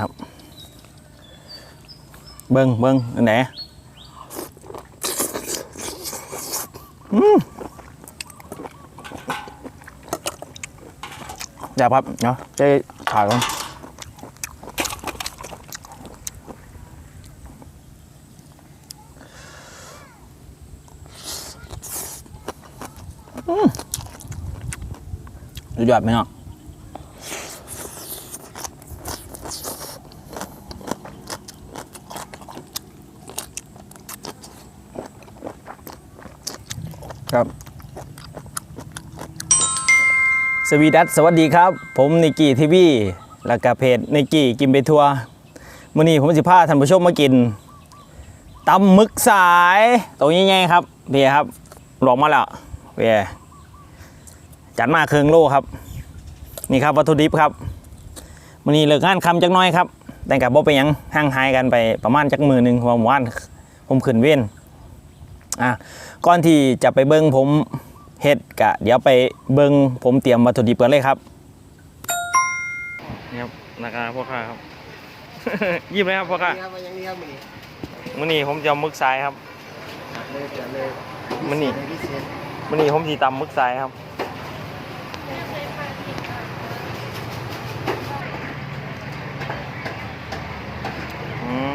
ครับ เบิ้งเบิ้งอันไหนอืมเดี๋ยวครับเนาะจะถ่ายก่อนอืมสุดยอดไหมเนาะ ครับ สวีดัสสวัสดีครับ ผมนิกกี้ทีวีแล้วก็เพจนิกกี้กินไปทัวร์มื่อนี้ผมสิพาท่านผู้ชมมากินตำมึกสายตัวใหญ่ๆครับเพียครับหลอกมาแล้วเพียจัดมาเครื่องโลครับ นี่ครับวัตถุดิบครับมื่อนี้เลิกงานคำจักน้อยครับแต่กับบ่ไปยังห่างหายกันไปประมาณจักมือหนึ่งเพราะว่ามื่อวานผมขึ้นเว้น อะก่อนที่จะไปเบิ้งผมเฮ็ดกะ เดี๋ยวไปเบิ้งผมเตรียมวัตถุดิบกันเลยครับนี่ครับราคาพ่อค้าครับ ยิบเลยครับพ่อค้านี่ครับมายังนี่ครับมือนี้มื้อนี้ผมจะเอาหมึกทรายครับเลยเดี๋ยวเลยมันนี่พิเศษมื้อนี้ผมสิตำหมึกทรายครับอืม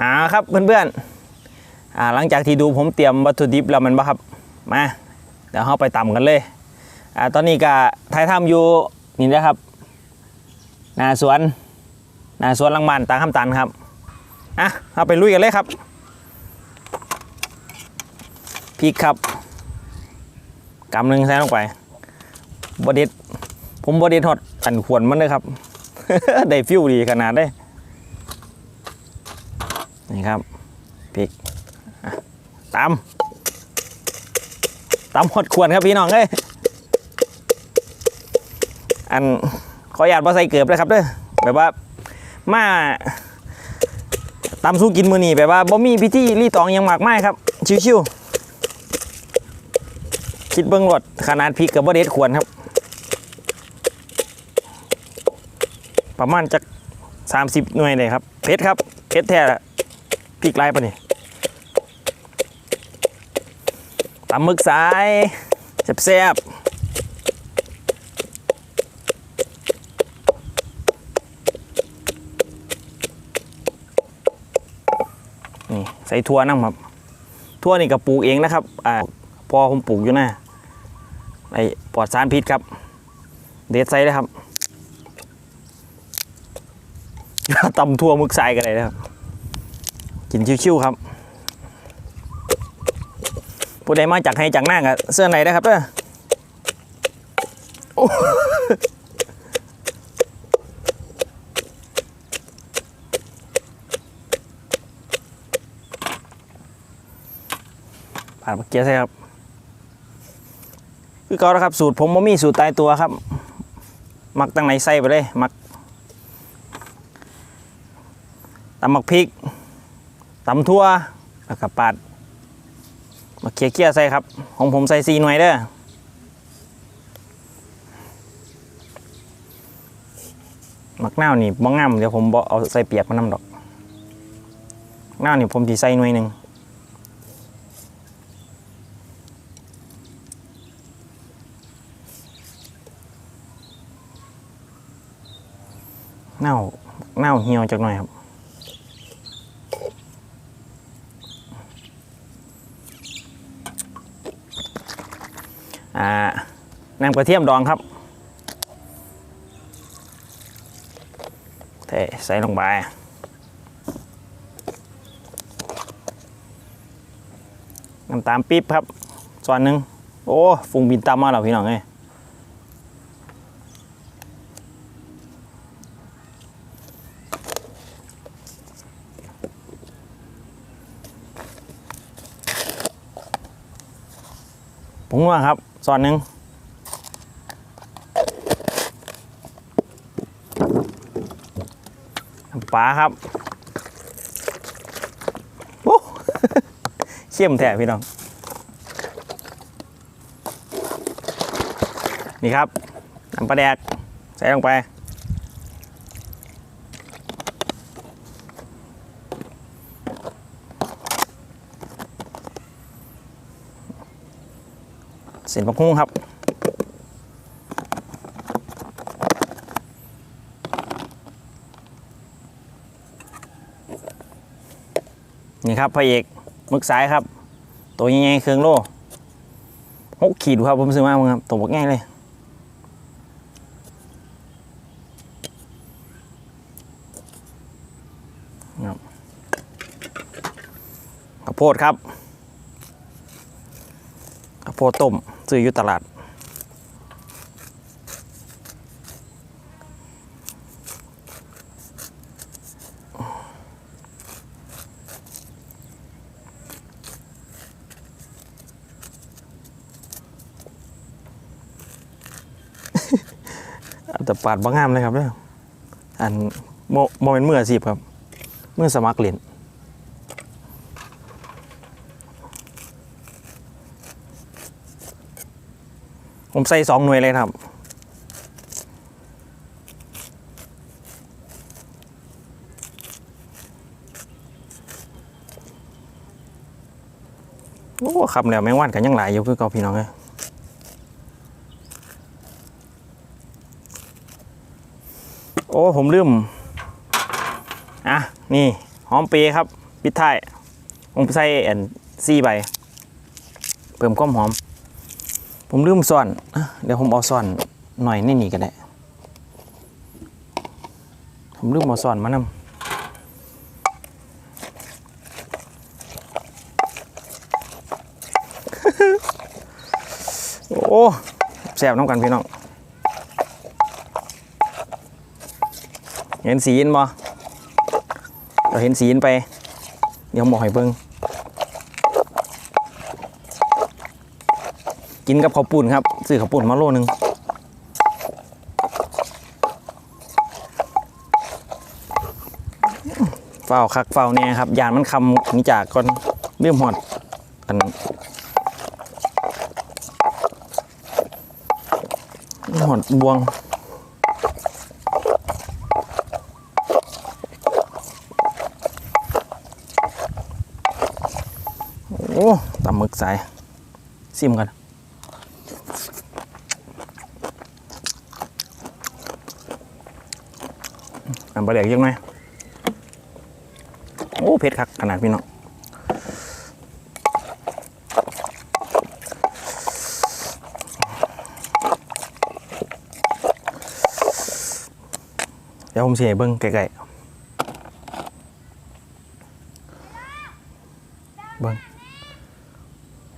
อาครับเพื่อนๆอ่าหลังจากที่ดูผมเตรียมวัตถุดิบแล้วมันบ่ครับมาเดี๋ยวเราไปตำกันเลยอ่าตอนนี้ก็ถ่ายทำอยู่นี่นะครับหนาสวนหนาสวนลังบ้านตาคำตันครับอะเอาไปลุยกันเลยครับพริกครับกำหนึ่งใส่ลงไปบดเด็ดผมบดเด็ดฮอดอันขวนมันเลยครับ ได้ฟิวดีขนาดได้ นี่ครับพริกตำตำหดขวนครับพี่น้องเอ้ยอันขออนุญาตบ่ใส่เกลือเลยครับเด้อแบบว่ามาตำสู้กินมือนี่แบบว่าบ่มีพิธีรีตองยังหมากไมายครับ ชิวๆคิดเบิ่งรสขนาดพริกกับบ่เด็ดควรครับ ประมาณจัก30 หน่วยเลยครับเผ็ดครับเผ็ดแท้ละ พริกไรปะนี่ตำมึกสายแซ่บๆนี่ใส่ถั่วน้ำครับถั่วนี่ก็ปลูกเองนะครับอ่าพอผมปลูกอยู่นะไอ้ปลอดสารพิษครับ เด็ดใส่เลยครับตำทั่วมึกใส่กันเลยนะครับ กินชิวๆครับผู้ใดมาจากให้จากหน้ากับเสื้อไหนนะครับเด้ออผ่านเมื่อกี้ใช่ครับคือเก่าแล้วครับสูตรผมบ่มีสูตรตายตัวครับ มักตั้งไหนใส่ไปเลย มักตำมักพริก ตำทั่วแล้วก็ปาดมาเคี่ยวเคี่ยวใส่ครับ ของผมใส่ซีหน่วยเด้อมักนาวนี่บ้องงามเดี๋ยวผมบเอาใส่เปียกมานำดอกนาวนี่ผมสีใส่หน่วยหนึ่งนาวน่าวเหี่ยวจากหน่อยครับ น้ำกระเทียมดองครับเทใส่ลงไปน้ำตาลปี๊บครับส่วนหนึ่งโอ้ฟุงบินตามมาแล้วพี่น้องเอ้ยผงนัวครับ ส่วนหนึ่งปลาครับโอ้เข้มแท้พี่น้อง นี่ครับน้ำปลาแดก ใส่ลงไป เส้นผักหุ้งครับนี่ครับพระเอกมึกสายครับ ตัวใหญ่ๆเครื่องโล่หกขีดครับผมซื้อมาครับตัวบักง่ายเลยครับข้าวโพดครับ พดต้มซื้ออยู่ตลาด แต่ปาดบางงามเลยครับเนี่ยอันโมโมเป็นมืออาชีพครับ เมื่อสมัครเล่น ผมใส่สองหน่วยเลยครับโอ้คำแล้วแมงวันกันยังหลายอยู่คือเก่าพี่น้องเลยโอ้ผมลืม อะ นี่ หอมเปรย์ครับ ปิดท้ายผมใส่แอนซี่ใบเพิ่มความหอม ผมลืมซ่อน เดี๋ยวผมเอาซ่อนหน่อยนี่นี่ก็ได้ ผมลืมเอาซ่อนมานำโอ้แซบน้ำกันพี่น้อง เห็นสีนบ่เราเห็นสีนไป เดี๋ยวหมอให้เบิ่ง กินกับข้าวปุ่นครับซื้อข้าวปุ่นมาโลนึงเฝ้าคักเฝ้าเนี่ยครับยานมันคำนี่จากก่อนเรื่องหอดอันหอดบวงโอ้ตำหมึกสายซิมกัน อันบะเดียกยังไงโอ้เผ็ดคักขนาดพี่น้องเดี๋ยวผมเสียเบิ้งไกลๆเบิ้ง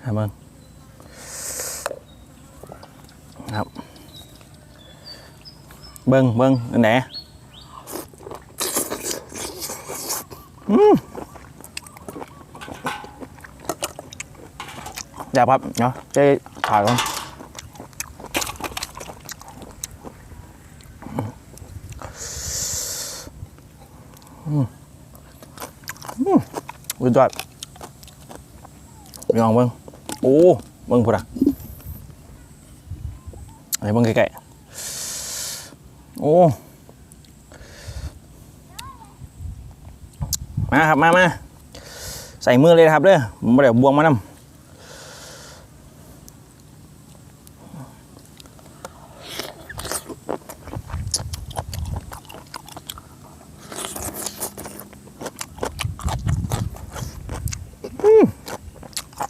ฮะเบิ้งครับ เบิ้งเบิ้งอันไหน อืมเดี๋ยวครับเนาะจะถ่ายก่อนอืมอืมสุดยอดลองเบิ้งโอ้เบิ่งพุ่นอะอะไรเบิ่งไกลๆโอ้ มาครับมามาใส่มือเลยครับเด้อมไม่ได้เอาบวงมานำ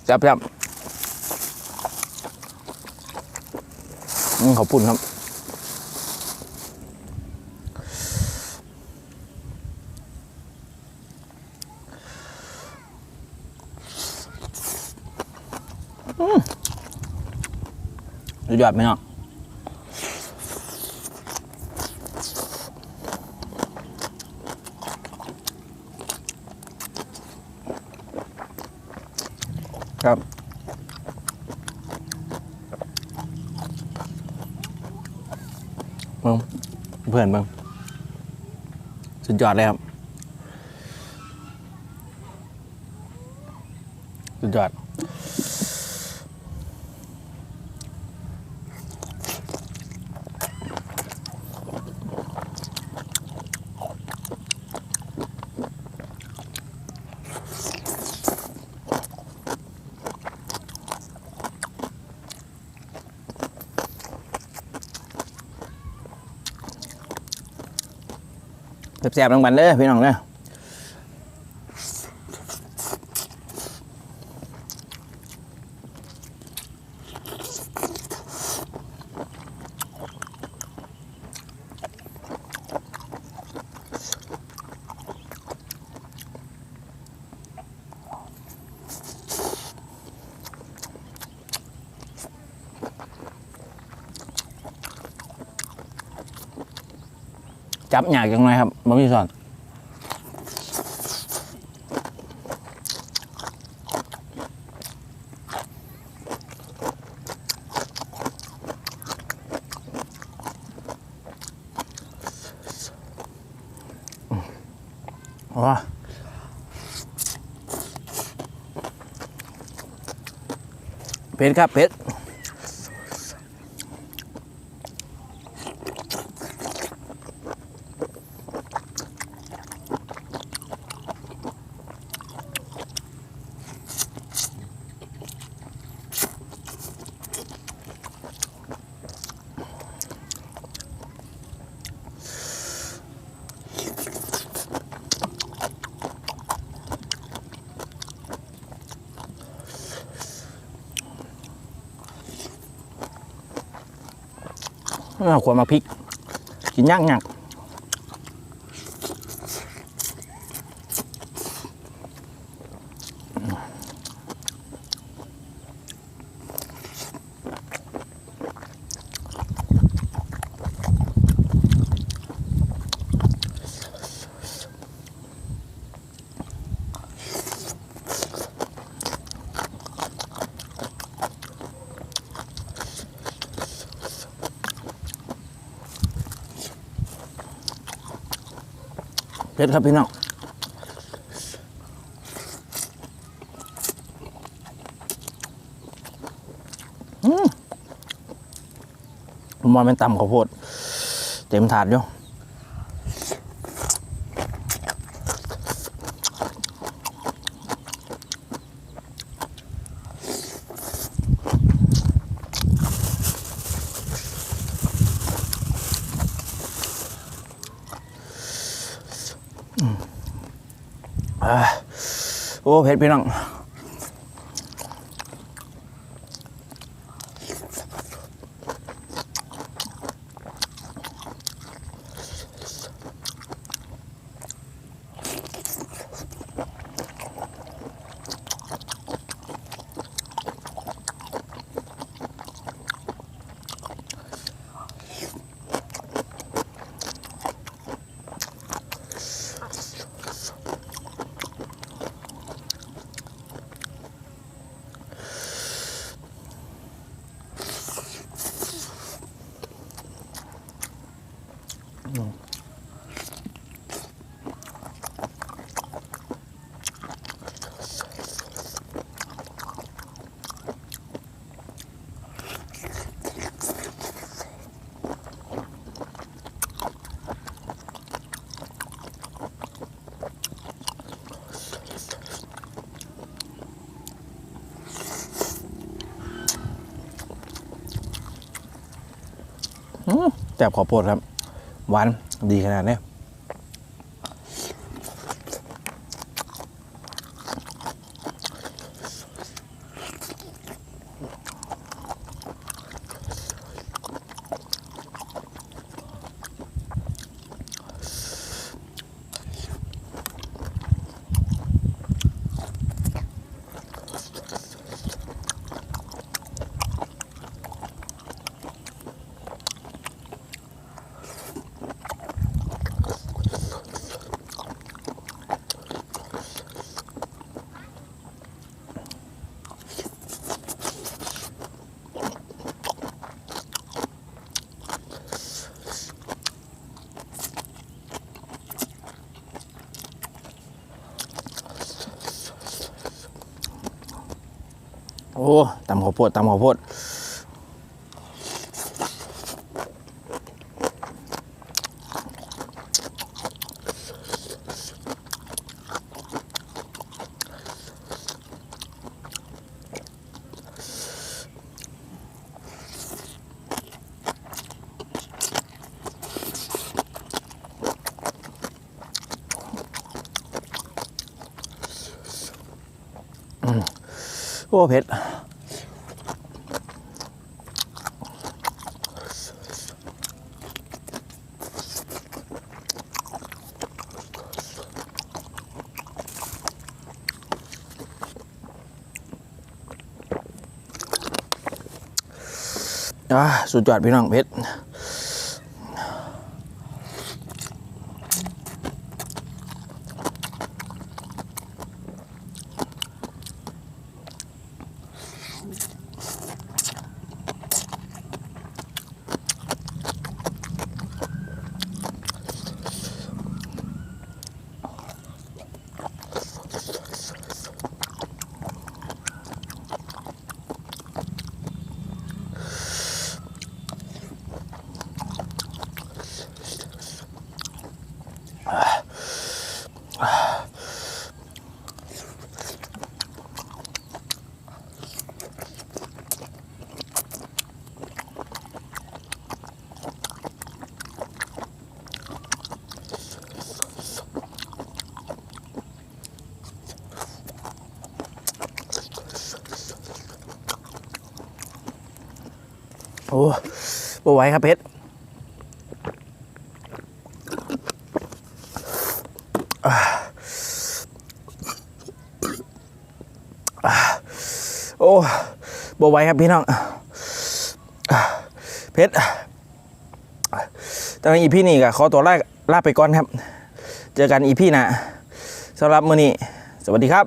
จับจับอืมขอบคุณครับ สุดยอดไหมเนาะครับเบิ่งเพื่อนเบิ่งสุดยอดเลยครับ สุดยอด แซ่บๆลงบันเลยพี่น้องเนี่ย จับหยากจังเลยครับบ่มีสอนว้าเผ็ดครับเผ็ด ขวามาพริก กินยากยาก ผ็ดครับพี่น้องอืมผมว่าเป็นต่ำข้าวโพด เต็มถาดอยู่ โอ้เผ็ดพี่น้อง แจ่บข้าวโพดครับ หวานดีขนาดนี้ โอ้ตำข้าวโพดตำข้าวโพดโอ้เผ็ด อ่าสุดยอดพี่น้องเพชร โอ้บ่ไหวครับเพชรอ่าอ่าโอ้บ่ไหวครับพี่น้องเพชรตอนนี้อีพี่นี่ก็ขอตัวลาลาไปก่อนครับ เจอกันอีพี่นะสำหรับมื้อนี้ สวัสดีครับ